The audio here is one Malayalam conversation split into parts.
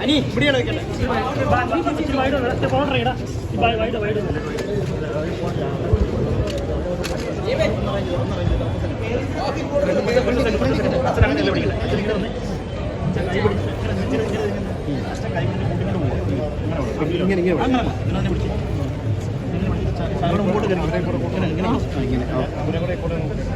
അനി ഇവിടെയാണ് വെക്കട്ടെ ഇങ്ങനെ ഇങ്ങനെ ഇങ്ങനെ ഇങ്ങനെ.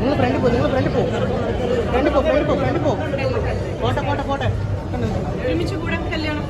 നിങ്ങൾ ഫ്രണ്ട് പോ നിങ്ങൾ ഫ്രണ്ട് പോ. ഫ്രണ്ട് പോ ഫ്രണ്ട് പോ ഫ്രണ്ട് പോ. പോട്ടെ പോട്ടെ പോട്ടെ. ഒരുമിച്ച് കൂടെ കല്യാണം.